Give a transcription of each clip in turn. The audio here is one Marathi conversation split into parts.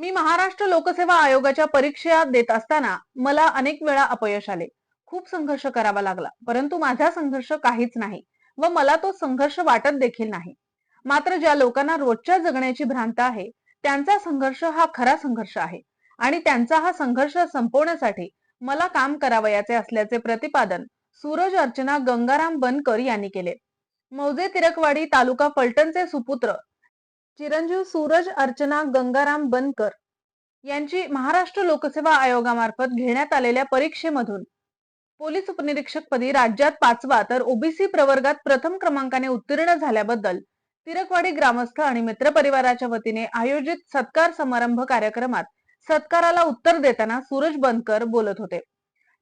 मी महाराष्ट्र लोकसेवा आयोगाच्या परीक्षा देत असताना मला अनेक वेळा अपयश आले. खूप संघर्ष करावा लागला परंतु माझा संघर्ष काहीच नाही व मला तो संघर्ष वाटत देखील नाही. मात्र ज्या लोकांना रोजच्या जगण्याची भ्रांत आहे त्यांचा संघर्ष हा खरा संघर्ष आहे आणि त्यांचा हा संघर्ष संपवण्यासाठी मला काम करावयाचे असल्याचे प्रतिपादन सूरज अर्चना गंगाराम बनकर यांनी केले. मौजे तिरकवाडी तालुका फलटणचे सुपुत्र चिरंजीव सूरज अर्चना गंगाराम बनकर यांची महाराष्ट्र लोकसेवा आयोगामार्फत घेण्यात आलेल्या परीक्षेमधून पोलीस उपनिरीक्षक पदी राज्यात पाचवा तर ओबीसी प्रवर्गात प्रथम क्रमांकाने उत्तीर्ण झाल्याबद्दल तिरकवाडी ग्रामस्थ आणि मित्रपरिवाराच्या वतीने आयोजित सत्कार समारंभ कार्यक्रमात सत्काराला उत्तर देताना सूरज बनकर बोलत होते.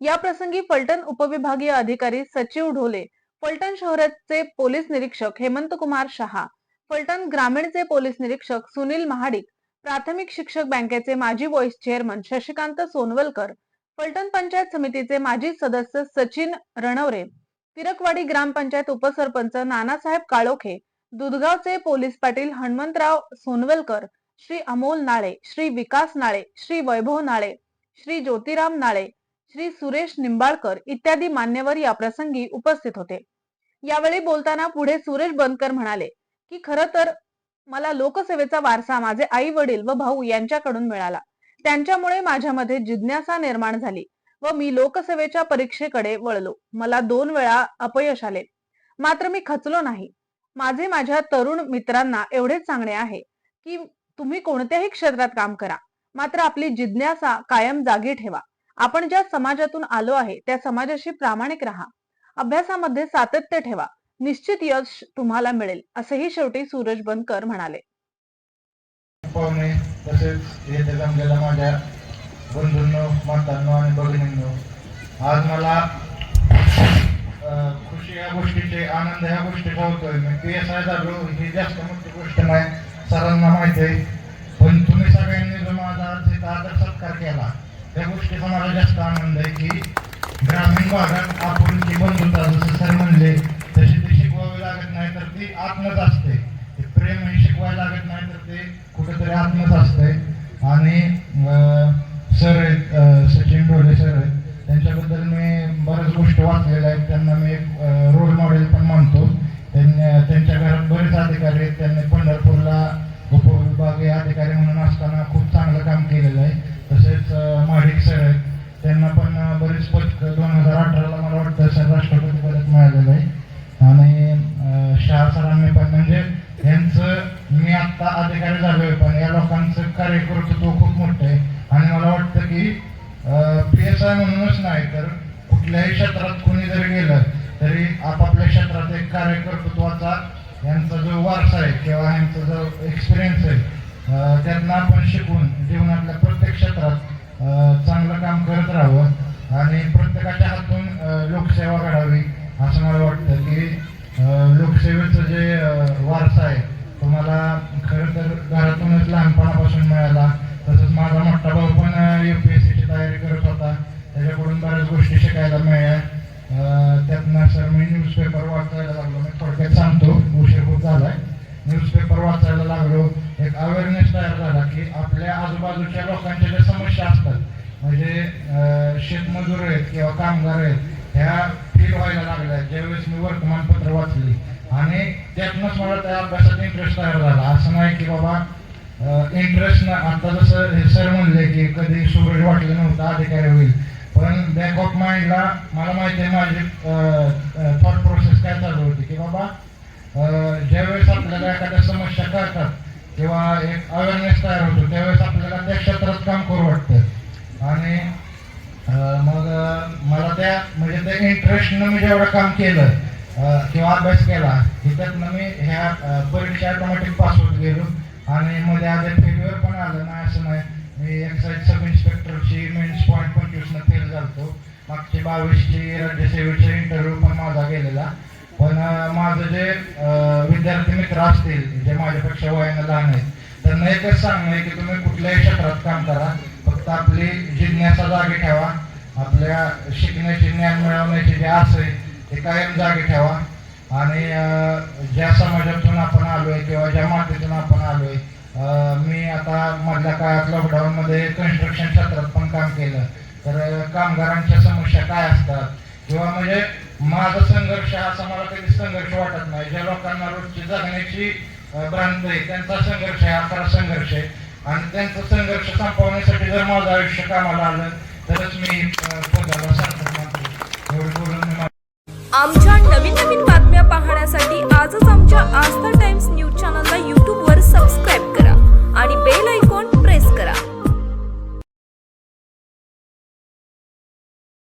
या प्रसंगी फलटण उपविभागीय अधिकारी सचिव ढोले फलटण शहराचे पोलीस निरीक्षक हेमंत कुमार शहा फलटण ग्रामीणचे पोलीस निरीक्षक सुनील महाडिक प्राथमिक शिक्षक बँकेचे माजी व्हॉइस चेअरमन शशिकांत सोनवलकर फलटण पंचायत समितीचे माजी सदस्य सचिन रणवरे तिरकवाडी ग्रामपंचायत उपसरपंच नानासाहेब काळोखे दुधगावचे पोलीस पाटील हनुमंतराव सोनवलकर श्री अमोल नाळे श्री विकास नाळे श्री वैभव नाळे श्री ज्योतिराम नाळे श्री सुरेश निंबाळकर इत्यादी मान्यवर या प्रसंगी उपस्थित होते. यावेळी बोलताना पुढे सुरेश बनकर म्हणाले की खर तर मला लोकसेवेचा वारसा माझे आई वडील व भाऊ यांच्याकडून मिळाला. त्यांच्यामुळे माझ्यामध्ये जिज्ञासा निर्माण झाली व मी लोकसेवेच्या परीक्षेकडे वळलो. मला दोन वेळा अपयश आले. मात्र मी खचलो नाही. माझे माझ्या तरुण मित्रांना एवढेच सांगणे आहे की तुम्ही कोणत्याही क्षेत्रात काम करा. मात्र आपली जिज्ञासा कायम जागी ठेवा. आपण ज्या समाजातून आलो आहे त्या समाजाशी प्रामाणिक राहा. अभ्यासामध्ये सातत्य ठेवा. निश्चित यश तुम्हाला मिळेल असेही शेवटी सूरज बनकर म्हणाले. तसेच येथे जमलेल्या माझ्या बंधूंनो मातांनो आणि भगिनींनो आज मला खुशी या गोष्टीचे आनंद ह्या गोष्टीचा होतोय. मी पी एस आय झालो ही जास्त मोठी गोष्ट नाही सरांना माहिती आहे. पण तुम्ही सगळ्यांनी जो माझा आदर सत्कार केला त्या गोष्टीचा मला जास्त आनंद आहे की ग्रामीण भागात आपण जी बंधुता जसं सर म्हणले तशी ती शिकवावी लागत नाही तर ती आत्मच असते प्रेम हे शिकवायला लागत नाही तर ते कुठेतरी आत्मच असते. आणि सर आहेत सचिन ढोले सर आहेत त्यांच्याबद्दल मी बऱ्याच गोष्टी वाचलेल्या आहेत. त्यांना मी एक रोल मॉडेल पण मानतो त्यांनी त्यांच्या घरात बरेच अधिकारी आहेत त्यांनी पंढरपूरला उपविभागीय अधिकारी म्हणून असताना खूप चांगलं काम केलेलं आहे तसेच अं, महाडिक सर आहेत त्यांना पण अं, बरीच पदक दोन हजार अठराला मला वाटतं सर राष्ट्रपती पदक मिळालेलं आहे आणि अं, शाह सरांनी पण म्हणजे यांचं मी आत्ता अधिकारी झालोय पण या लोकांचं कार्यकर्तृत्व खूप मोठं आहे. आणि मला वाटतं की पी एस आय म्हणूनच नाही तर कुठल्याही क्षेत्रात कोणी जरी गेलं तरी आपापल्या क्षेत्रात एक कार्यकर्तृत्वाचा यांचा जो वारसा आहे किंवा यांचा जो एक्सपिरियन्स आहे त्यांना आपण शिकून जीवनातल्या प्रत्येक क्षेत्रात चांगलं काम करत राहावं आणि प्रत्येकाच्या हातून लोकसेवा घडावी असं मला वाटतं की अं, लोकसेवेचं जे अं, वारसा आहे तो मला खरं तर लहानपणापासून मिळाला. तसंच माझा मोठा भाऊ पण यू पी एस सीची तयारी करत होता. त्याच्याकडून बऱ्याच गोष्टी शिकायला मिळाल्या. त्यातनं सर मी न्यूजपेपर वाचायला लागलो. मी थोडक्यात सांगतो उशीर खूप झालाय. न्यूजपेपर वाचायला लागलो. एक अवेअरनेस तयार झाला की आपल्या आजूबाजूच्या लोकांच्या ज्या समस्या असतात म्हणजे शेतमजूर आहेत किंवा कामगार आहेत ह्या फील व्हायला लागल्या. ज्यावेळेस मी वर्तमानपत्र वाचली. आणि त्यातनंच मला त्या अभ्यासात इंटरेस्ट तयार झाला. असं नाही की बाबा इंटरेस्ट ना आता जसं हे सर म्हणले की कधी सूरज वाटलं नव्हतं अधिकारी होईल. पण बॅक ऑफ माइंडला मला माहिती आहे माझी थॉट प्रोसेस काय चालू होती की बाबा ज्यावेळेस आपल्याला एखाद्या समस्या कळतात किंवा एक अवेअरनेस तयार होतो त्यावेळेस आपल्याला त्या क्षेत्रात काम करू वाटतं. आणि मग मला त्या म्हणजे त्या इंटरेस्टनं मी जेवढं काम केलं किंवा अभ्यास केला की त्यातनं मी ह्या परीक्षा ऑटोमॅटिक पास होत गेलो. आणि मध्ये आधी फेल्युअर पण आलं. नाही असं नाही. मी एक्साईज सब इन्स्पेक्टरची मेन्स पॉईंट पंचवीसनं फेल झालतो. मागची बावीसची राज्यसेवेचा इंटरव्ह्यू पण माझा गेलेला. पण माझं जे विद्यार्थी मित्र असतील जे माझ्यापेक्षा वयानं लहान आहेत त्यांना एकच सांगणं आहे की तुम्ही कुठल्याही क्षेत्रात काम करा. फक्त आपली जिज्ञासा जागी ठेवा. आपल्या शिकण्याची ज्ञान मिळवण्याची जे आस आहे ते कायम जागी ठेवा. आणि ज्या समाजातून आपण आलोय किंवा ज्या मातीतून आपण आलोय आहे मी आता मधल्या काळात लॉकडाऊनमध्ये कन्स्ट्रक्शन क्षेत्रात पण काम केलं. तर कामगारांच्या समस्या काय असतात? किंवा म्हणजे माझा संघर्ष असा मला कधी संघर्ष वाटत नाही. ज्या लोकांना रोजची जगण्याची भ्रांत आहे त्यांचा संघर्ष आहे अकरा संघर्ष आहे. आणि त्यांचा संघर्ष संपवण्यासाठी जर माझं आयुष्य कामाला आलं तरच मी पदाला सार्थक मानतो एवढं बोलून आमच्या नवीन नवीन बातम्या पाहण्यासाठी आजच आमच्या आस्था